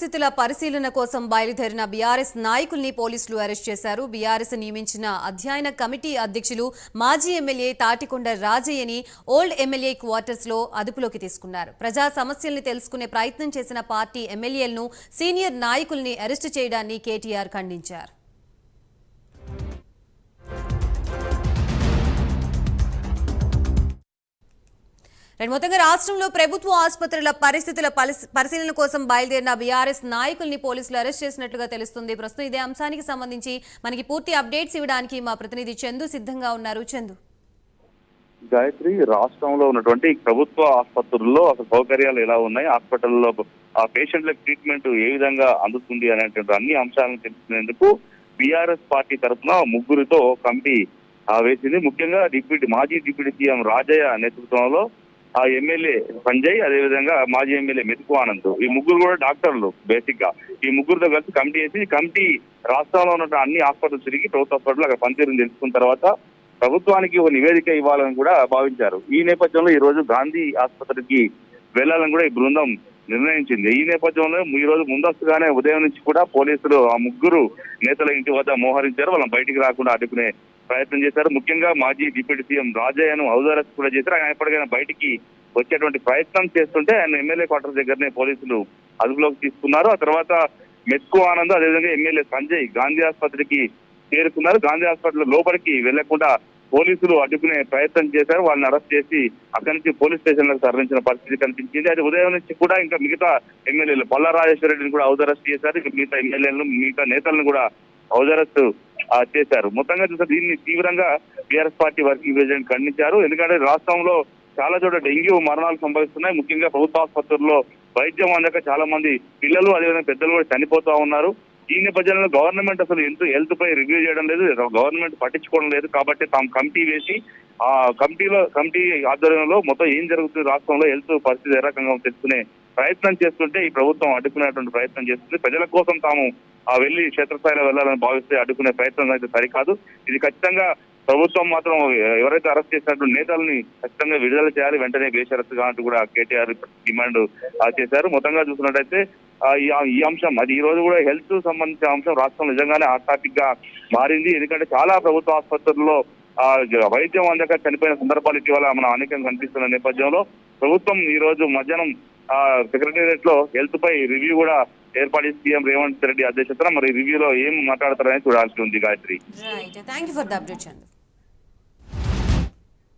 పరిస్థితుల పరిశీలన కోసం బయలుదేరిన బీఆర్ఎస్ నాయకుల్ని పోలీసులు అరెస్ట్ చేశారు. బీఆర్ఎస్ నియమించిన అధ్యయన కమిటీ అధ్యక్షులు మాజీ ఎమ్మెల్యే తాటికొండ రాజయ్యని ఓల్డ్ ఎమ్మెల్యే క్వార్టర్స్లో అదుపులోకి తీసుకున్నారు. ప్రజా సమస్యల్ని తెలుసుకునే ప్రయత్నం చేసిన పార్టీ ఎమ్మెల్యేలను సీనియర్ నాయకుల్ని అరెస్టు చేయడాన్ని కేటీఆర్ ఖండించారు. రైట్ మొత్తంగా రాష్ట్రంలో ప్రభుత్వ ఆసుపత్రుల పరిస్థితుల పరిశీలన కోసం బయలుదేరిన బీఆర్ఎస్ నాయకుల్ని పోలీసులు అరెస్ట్ చేసినట్లుగా తెలుస్తుంది. ప్రస్తుతం ఇదే అంశానికి సంబంధించి మనకి పూర్తి అప్డేట్స్ ఇవ్వడానికి మా ప్రతినిధి చందు సిద్ధంగా ఉన్నారు. చందు. గాయత్రి రాష్ట్రంలో ఉన్నటువంటి ప్రభుత్వ ఆసుపత్రుల్లో అసలు సౌకర్యాలు ఎలా ఉన్నాయి? హాస్పిటల్లో ఆ పేషెంట్ల ట్రీట్మెంట్ ఏ విధంగా అందుతుంది అనేటువంటి అన్ని అంశాలను తెలుసుకునేందుకు బీఆర్ఎస్ పార్టీ తరఫున ముగ్గురితో కమిటీ వేసింది ముఖ్యంగా డిప్యూటీ మాజీ డిప్యూటీ సీఎం రాజయ్య నేతృత్వంలో ఆ ఎమ్మెల్యే సంజయ్ అదేవిధంగా మాజీ ఎమ్మెల్యే మెతుకు ఆనంద్. ఈ ముగ్గురు కూడా డాక్టర్లు బేసిక్గా ఈ ముగ్గురుతో కలిసి కమిటీ వేసి కమిటీ రాష్ట్రంలో ఉన్న అన్ని హాస్పిటల్ తిరిగి ప్రభుత్వ హాస్పిటల్ అక్కడ పనితీరుని తెలుసుకున్న తర్వాత ప్రభుత్వానికి ఒక నివేదిక ఇవ్వాలని కూడా భావించారు. ఈ నేపథ్యంలో ఈ రోజు గాంధీ ఆసుపత్రికి వెళ్ళాలని కూడా ఈ బృందం నిర్ణయించింది. ఈ నేపథ్యంలో ఈ రోజు ముందస్తుగానే ఉదయం నుంచి కూడా పోలీసులు ఆ ముగ్గురు నేతల ఇంటి వద్ద మోహరించారు. వాళ్ళని బయటికి రాకుండా అడ్డుకునే ప్రయత్నం చేశారు. ముఖ్యంగా మాజీ డిప్యూటీ సీఎం రాజయ్యను హౌస్ అరెస్ట్ కూడా చేశారు. ఆయన ఎప్పటికైనా బయటికి వచ్చేటువంటి ప్రయత్నం చేస్తుంటే ఆయన ఎమ్మెల్యే క్వార్టర్ దగ్గరనే పోలీసులు అదుపులోకి తీసుకున్నారు. ఆ తర్వాత మెత్కు ఆనంద్ అదేవిధంగా ఎమ్మెల్యే సంజయ్ గాంధీ ఆసుపత్రికి చేరుకున్నారు. గాంధీ హాస్పిటల్ లోపలికి వెళ్ళకుండా పోలీసులు అడ్డుకునే ప్రయత్నం చేశారు. వాళ్ళని అరెస్ట్ చేసి అక్కడి నుంచి పోలీస్ స్టేషన్లకు తరలించిన పరిస్థితి కనిపించింది. అది ఉదయం నుంచి కూడా ఇంకా మిగతా ఎమ్మెల్యేలు పల్లా రాజేశ్వర రెడ్డిని కూడా హౌస్ అరెస్ట్ చేశారు. ఇంకా మిగతా ఎమ్మెల్యేలను మిగతా నేతలను కూడా హౌస్ అరెస్ట్ చేశారు. మొత్తంగా చూస్తే దీన్ని తీవ్రంగా బీఆర్ఎస్ పార్టీ వర్కింగ్ ప్రెసిడెంట్ ఖండించారు. ఎందుకంటే రాష్ట్రంలో చాలా చోట్ల డెంగ్యూ మరణాలు సంభవిస్తున్నాయి. ముఖ్యంగా ప్రభుత్వ ఆసుపత్రుల్లో వైద్యం అందక చాలా మంది పిల్లలు అదేవిధంగా పెద్దలు కూడా చనిపోతా ఉన్నారు. ఈ నేపథ్యంలో గవర్నమెంట్ అసలు ఎంత హెల్త్ పై రివ్యూ చేయడం లేదు గవర్నమెంట్ పట్టించుకోవడం లేదు కాబట్టి తాము కమిటీ వేసి ఆ కమిటీలో కమిటీ ఆధ్వర్యంలో మొత్తం ఏం జరుగుతుంది రాష్ట్రంలో హెల్త్ పరిస్థితి ఏ రకంగా తెలుసుకునే ప్రయత్నం చేస్తుంటే ఈ ప్రభుత్వం అడ్డుకునేటువంటి ప్రయత్నం చేస్తుంది. ప్రజల కోసం తాము ఆ వెళ్ళి క్షేత్రస్థాయిలో వెళ్ళాలని భావిస్తే అడ్డుకునే ప్రయత్నం అయితే సరికాదు. ఇది ఖచ్చితంగా ప్రభుత్వం మాత్రం ఎవరైతే అరెస్ట్ చేసినట్టు నేతల్ని ఖచ్చితంగా విడుదల చేయాలి. వెంటనే బేషరత్తుగా అంటూ కూడా కేటీఆర్ డిమాండ్ చేశారు. మొత్తంగా చూసినట్టయితే ఈ ఈ అంశం అది ఈ రోజు కూడా హెల్త్ సంబంధించిన అంశం రాష్ట్రం నిజంగానే హాట్ టాపిక్గా మారింది. ఎందుకంటే చాలా ప్రభుత్వ ఆసుపత్రుల్లో వైద్యం అందక చనిపోయిన సందర్భాలు ఇటీవల మనం అనేకం కనిపిస్తున్న నేపథ్యంలో ప్రభుత్వం ఈ రోజు మధ్యాహ్నం సెక్రటేరియట్లో హెల్త్ పై రివ్యూ కూడా ఏర్పాటు సీఎం రేవంత్ రెడ్డి అధ్యక్షతన మరి రివ్యూలో ఏం మాట్లాడతారని చూడాల్సి ఉంది Gayathri. Thank you for the update Chandu